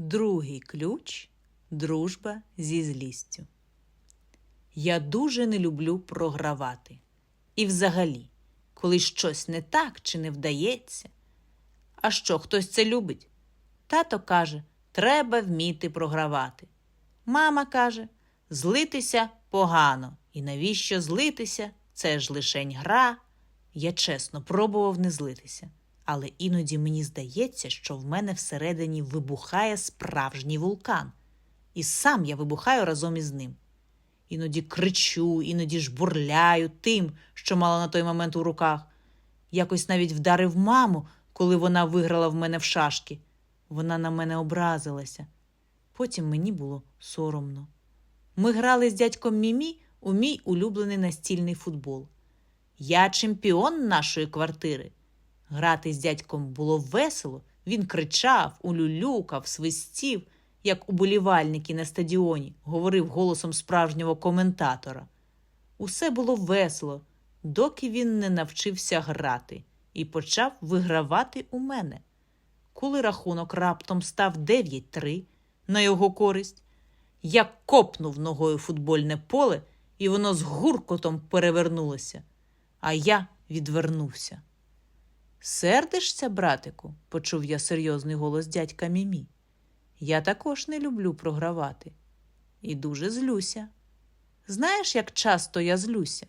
Другий ключ дружба зі злістю. Я дуже не люблю програвати. І взагалі, коли щось не так чи не вдається. А що, хтось це любить? Тато каже, треба вміти програвати. Мама каже, злитися погано. І навіщо злитися? Це ж лишень гра. Я чесно пробував не злитися, але іноді мені здається, що в мене всередині вибухає справжній вулкан. І сам я вибухаю разом із ним. Іноді кричу, іноді жбурляю тим, що мала на той момент у руках. Якось навіть вдарив маму, коли вона виграла в мене в шашки. Вона на мене образилася. Потім мені було соромно. Ми грали з дядьком Мімі у мій улюблений настільний футбол. Я чемпіон нашої квартири. Грати з дядьком було весело. Він кричав, улюлюкав, свистів, як уболівальники на стадіоні, говорив голосом справжнього коментатора. Усе було весело, доки він не навчився грати і почав вигравати у мене. Коли рахунок раптом став 9-3 на його користь, я копнув ногою футбольне поле, і воно з гуркотом перевернулося, а я відвернувся. Сердишся, братику? почув я серйозний голос дядька Мімі. Я також не люблю програвати. І дуже злюся. Знаєш, як часто я злюся?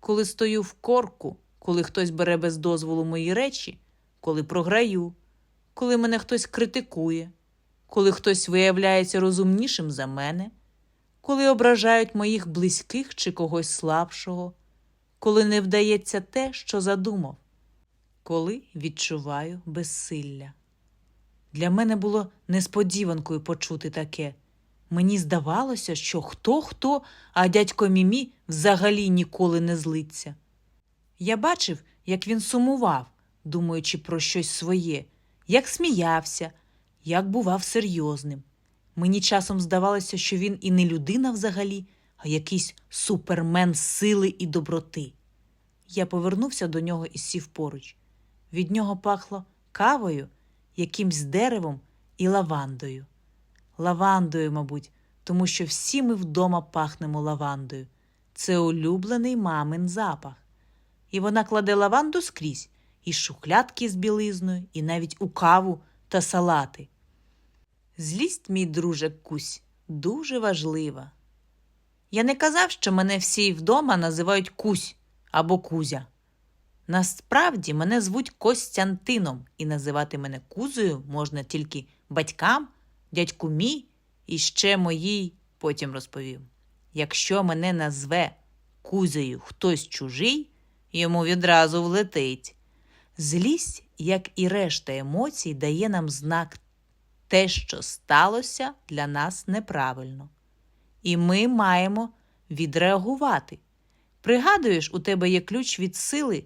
Коли стою в корку, коли хтось бере без дозволу мої речі, коли програю, коли мене хтось критикує, коли хтось виявляється розумнішим за мене, коли ображають моїх близьких чи когось слабшого, коли не вдається те, що задумав, коли відчуваю безсилля. Для мене було несподіванкою почути таке. Мені здавалося, що хто хто, а дядько Мімі взагалі ніколи не злиться. Я бачив, як він сумував, думаючи про щось своє, як сміявся, як бував серйозним. Мені часом здавалося, що він і не людина взагалі, а якийсь супермен сили і доброти. Я повернувся до нього і сів поруч. Від нього пахло кавою, якимсь деревом і лавандою. Лавандою, мабуть, тому що всі ми вдома пахнемо лавандою. Це улюблений мамин запах. І вона кладе лаванду скрізь, і шухлядки з білизною, і навіть у каву та салати. Злість, мій друже Кусь, дуже важлива. Я не казав, що мене всі вдома називають Кусь або Кузя. Насправді мене звуть Костянтином, і називати мене Кузою можна тільки батькам, дядьку мій і ще моїй, потім розповів. Якщо мене назве Кузею хтось чужий, йому відразу влетить. Злість, як і решта емоцій, дає нам знак те, що сталося для нас неправильно. І ми маємо відреагувати. Пригадуєш, у тебе є ключ від сили,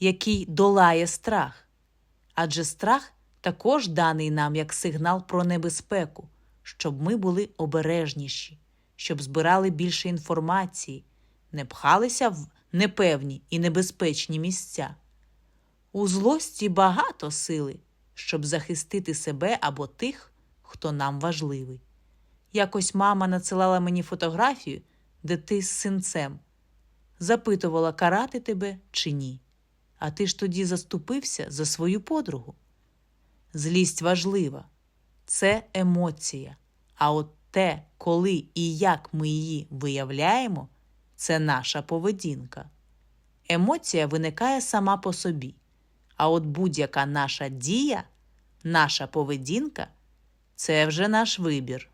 який долає страх. Адже страх також даний нам як сигнал про небезпеку, щоб ми були обережніші, щоб збирали більше інформації, не пхалися в непевні і небезпечні місця. У злості багато сили, щоб захистити себе або тих, хто нам важливий. Якось мама надсилала мені фотографію, де ти з синцем, запитувала, карати тебе чи ні. А ти ж тоді заступився за свою подругу. Злість важлива, це емоція. А от те, коли і як ми її виявляємо, це наша поведінка. Емоція виникає сама по собі. А от будь-яка наша дія, наша поведінка це вже наш вибір.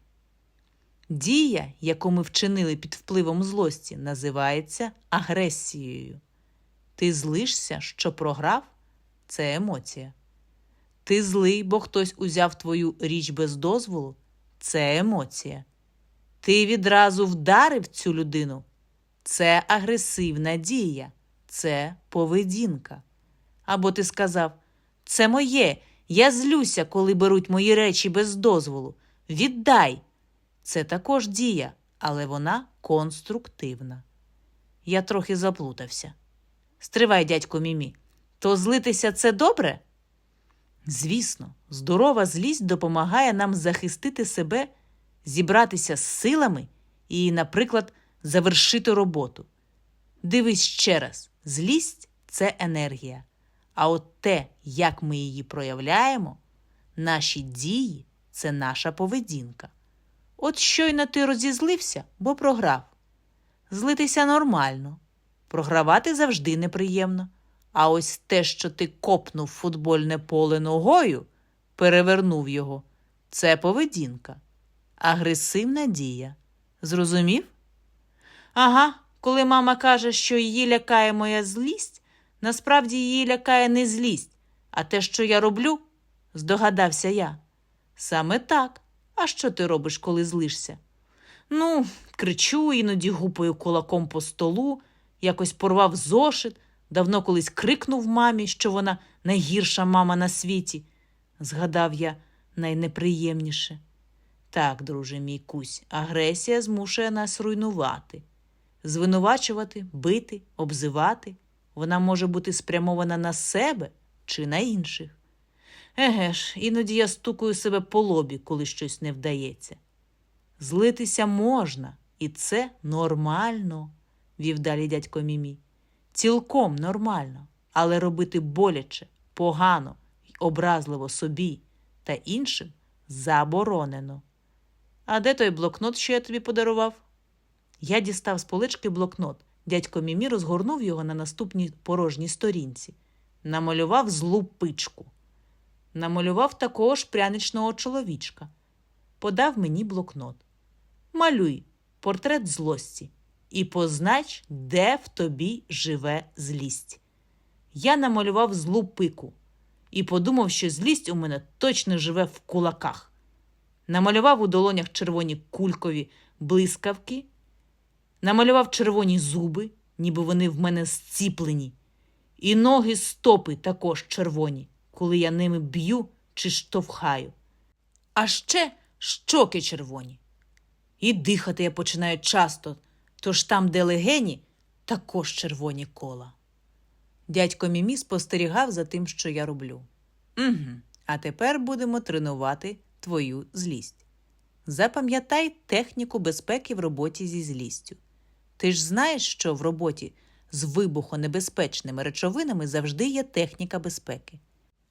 Дія, яку ми вчинили під впливом злості, називається агресією. Ти злишся, що програв це емоція. Ти злий, бо хтось узяв твою річ без дозволу це емоція. Ти відразу вдарив цю людину це агресивна дія, це поведінка. Або ти сказав це моє, я злюся, коли беруть мої речі без дозволу. Віддай. Це також дія, але вона конструктивна. Я трохи заплутався. Стривай, дядько Мімі, то злитися це добре? Звісно, здорова злість допомагає нам захистити себе, зібратися з силами і, наприклад, завершити роботу. Дивись ще раз: злість це енергія. А от те, як ми її проявляємо, наші дії це наша поведінка. От щойно ти розізлився, бо програв. Злитися нормально, програвати завжди неприємно. А ось те, що ти копнув футбольне поле ногою, перевернув його, це поведінка, агресивна дія. Зрозумів? Ага, коли мама каже, що її лякає моя злість, насправді її лякає не злість, а те, що я роблю, здогадався я. Саме так. А що ти робиш, коли злишся? Ну, кричу, іноді гупаю кулаком по столу, якось порвав зошит, давно колись крикнув мамі, що вона найгірша мама на світі. Згадав я найнеприємніше. Так, друже мій кусь, агресія змушує нас руйнувати, звинувачувати, бити, обзивати. Вона може бути спрямована на себе чи на інших. Еге ж, іноді я стукаю себе по лобі, коли щось не вдається. Злитися можна, і це нормально, вів далі дядько Мімі. Цілком нормально, але робити боляче, погано й образливо собі та іншим заборонено. А де той блокнот, що я тобі подарував? Я дістав з полички блокнот. Дядько Мімі розгорнув його на наступній порожній сторінці, намалював злу пичку. Намалював такого ж пряничного чоловічка. Подав мені блокнот. Малюй портрет злості і познач, де в тобі живе злість. Я намалював злу пику і подумав, що злість у мене точно живе в кулаках. Намалював у долонях червоні кулькові блискавки, намалював червоні зуби, ніби вони в мене зціплені, і ноги стопи також червоні, коли я ними б'ю чи штовхаю. А ще щоки червоні. І дихати я починаю часто, тож там, де легені, також червоні кола. Дядько Мімі спостерігав за тим, що я роблю. Угу. А тепер будемо тренувати твою злість. Запам'ятай техніку безпеки в роботі зі злістю. Ти ж знаєш, що в роботі з вибухонебезпечними речовинами завжди є техніка безпеки.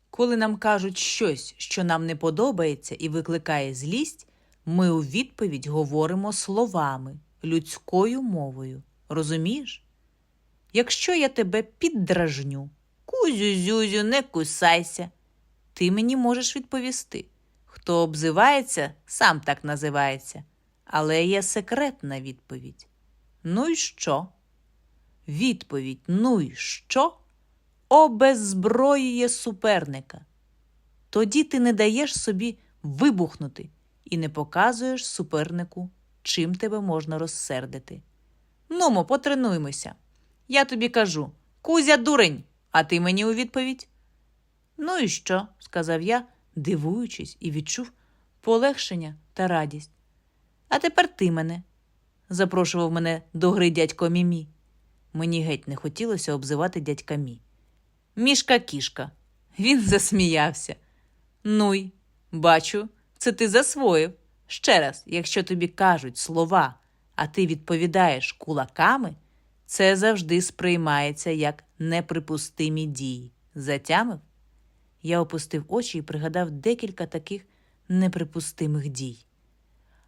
Коли нам кажуть щось, що нам не подобається і викликає злість, ми у відповідь говоримо словами, людською мовою. Розумієш? Якщо я тебе піддражню, кузю-зюзю, не кусайся, ти мені можеш відповісти. Хто обзивається, сам так називається. Але є секретна відповідь. Ну й що? Відповідь ну й що? Обеззброює суперника. Тоді ти не даєш собі вибухнути і не показуєш супернику, чим тебе можна розсердити. Нумо, потренуймося. Я тобі кажу Кузя дурень, а ти мені у відповідь. Ну і що? сказав я, дивуючись, і відчув полегшення та радість. А тепер ти мене, запрошував мене до гри дядько Мімі. Мені геть не хотілося обзивати дядька Мі. Мішка кішка. Він засміявся. Нуй, бачу, це ти засвоїв. Ще раз, якщо тобі кажуть слова, а ти відповідаєш кулаками, це завжди сприймається як неприпустимі дії. Затямив? Я опустив очі і пригадав декілька таких неприпустимих дій.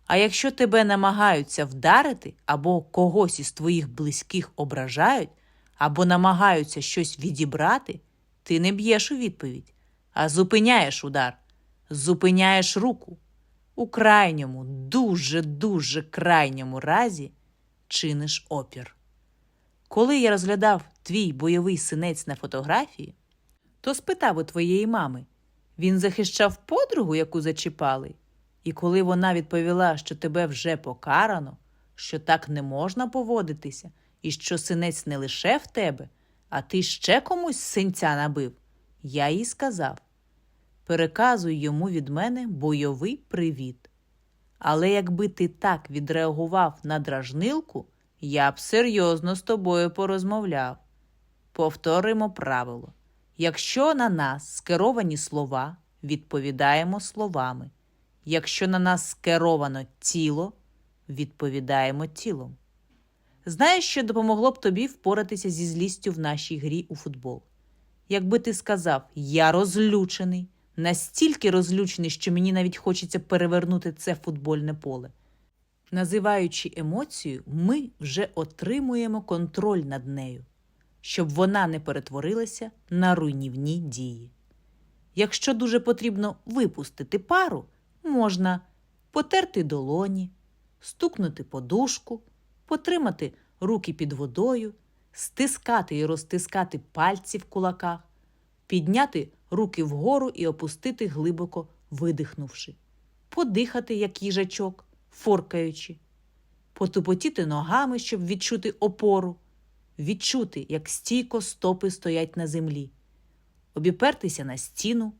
А якщо тебе намагаються вдарити, або когось із твоїх близьких ображають, або намагаються щось відібрати, ти не б'єш у відповідь, а зупиняєш удар, зупиняєш руку. У крайньому, дуже-дуже крайньому разі чиниш опір. Коли я розглядав твій бойовий синець на фотографії, то спитав у твоєї мами він захищав подругу, яку зачіпали? І коли вона відповіла, що тебе вже покарано, що так не можна поводитися, і що синець не лише в тебе, а ти ще комусь синця набив, я їй сказав переказуй йому від мене бойовий привіт. Але якби ти так відреагував на дражнилку, я б серйозно з тобою порозмовляв. Повторимо правило: якщо на нас скеровані слова, відповідаємо словами. Якщо на нас скеровано тіло, відповідаємо тілом. Знаєш, що допомогло б тобі впоратися зі злістю в нашій грі у футбол? Якби ти сказав, я розлючений, настільки розлючений, що мені навіть хочеться перевернути це футбольне поле. Називаючи емоцію, ми вже отримуємо контроль над нею, щоб вона не перетворилася на руйнівні дії. Якщо дуже потрібно випустити пару, можна потерти долоні, стукнути подушку, потримати руки під водою, стискати і розтискати пальці в кулаках, підняти руки вгору і опустити глибоко видихнувши, подихати, як їжачок, форкаючи, потупотіти ногами, щоб відчути опору, відчути, як стійко стопи стоять на землі, обіпертися на стіну,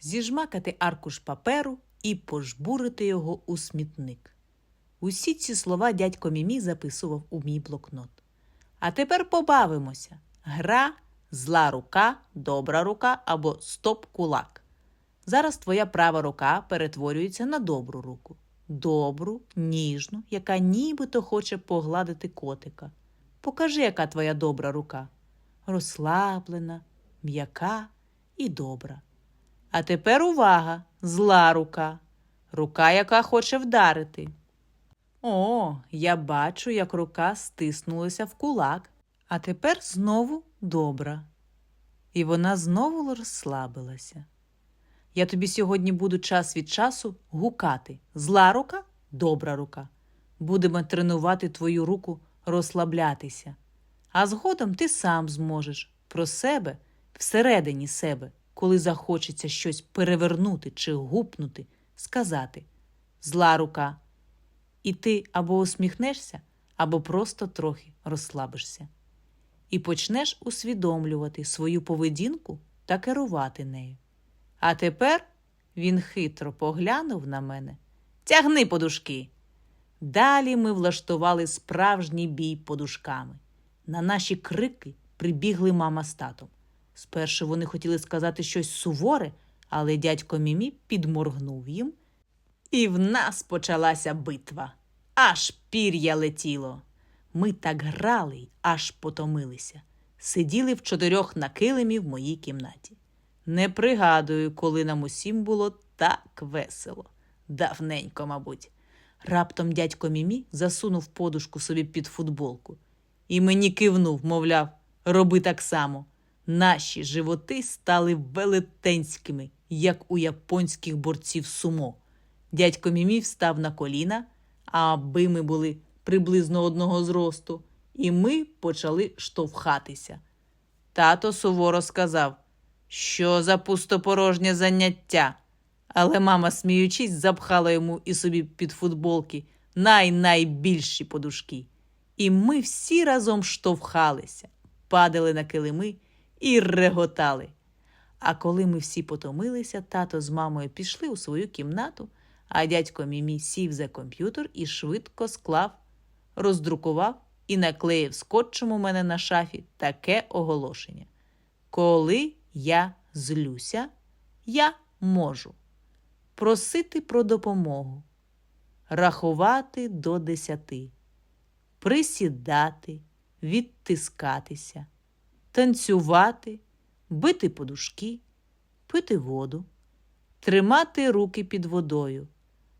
зіжмакати аркуш паперу і пожбурити його у смітник. Усі ці слова дядько Мімі записував у мій блокнот. А тепер побавимося. Гра, зла рука, добра рука або стоп-кулак. Зараз твоя права рука перетворюється на добру руку. Добру, ніжну, яка нібито хоче погладити котика. Покажи, яка твоя добра рука. Розслаблена, м'яка і добра. А тепер увага! Зла рука. Рука, яка хоче вдарити. О, я бачу, як рука стиснулася в кулак, а тепер знову добра. І вона знову розслабилася. Я тобі сьогодні буду час від часу гукати зла рука, добра рука. Будемо тренувати твою руку розслаблятися. А згодом ти сам зможеш про себе всередині себе, коли захочеться щось перевернути чи гупнути, сказати зла рука. І ти або усміхнешся, або просто трохи розслабишся. І почнеш усвідомлювати свою поведінку та керувати нею. А тепер він хитро поглянув на мене. Тягни подушки. Далі ми влаштували справжній бій подушками. На наші крики прибігли мама з татом. Спершу вони хотіли сказати щось суворе, але дядько Мімі підморгнув їм, і в нас почалася битва. Аж пір'я летіло. Ми так грали аж потомилися. Сиділи в чотирьох на килимі в моїй кімнаті. Не пригадую, коли нам усім було так весело. Давненько, мабуть. Раптом дядько Мімі засунув подушку собі під футболку і мені кивнув, мовляв, роби так само. Наші животи стали велетенськими, як у японських борців сумо. Дядько Мімі встав на коліна, аби ми були приблизно одного зросту, і ми почали штовхатися. Тато суворо сказав, що за пустопорожнє заняття. Але мама, сміючись, запхала йому і собі під футболки най-найбільші подушки. І ми всі разом штовхалися, падали на килими і реготали. А коли ми всі потомилися, тато з мамою пішли у свою кімнату, а дядько Мімі сів за комп'ютер і швидко склав, роздрукував і наклеїв скотчем у мене на шафі таке оголошення. Коли я злюся, я можу просити про допомогу, рахувати до десяти, присідати, відтискатися, танцювати, бити подушки, пити воду, тримати руки під водою,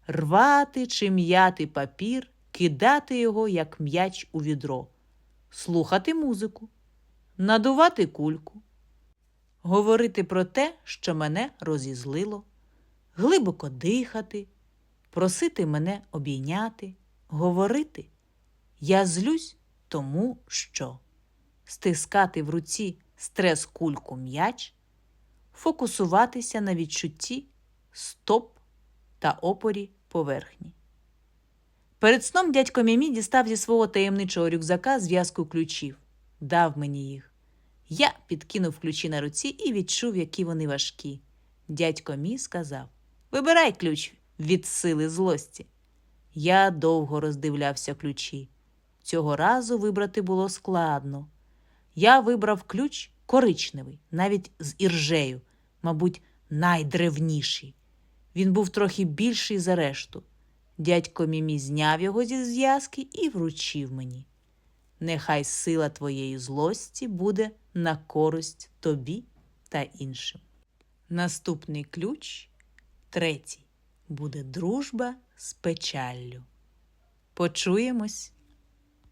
рвати чи м'яти папір, кидати його, як м'яч у відро, слухати музику, надувати кульку, говорити про те, що мене розізлило, глибоко дихати, просити мене обійняти, говорити. Я злюсь тому, що. Стискати в руці стрес кульку м'яч, фокусуватися на відчутті стоп та опорі поверхні. Перед сном дядько Мімі дістав зі свого таємничого рюкзака зв'язку ключів, дав мені їх. Я підкинув ключі на руці і відчув, які вони важкі. Дядько мій сказав Вибирай ключ від сили злості. Я довго роздивлявся ключі. Цього разу вибрати було складно. Я вибрав ключ коричневий, навіть з іржею, мабуть, найдревніший. Він був трохи більший за решту. Дядько Мімі зняв його зі зв'язки і вручив мені. Нехай сила твоєї злості буде на користь тобі та іншим. Наступний ключ, третій, буде дружба з печаллю. Почуємось.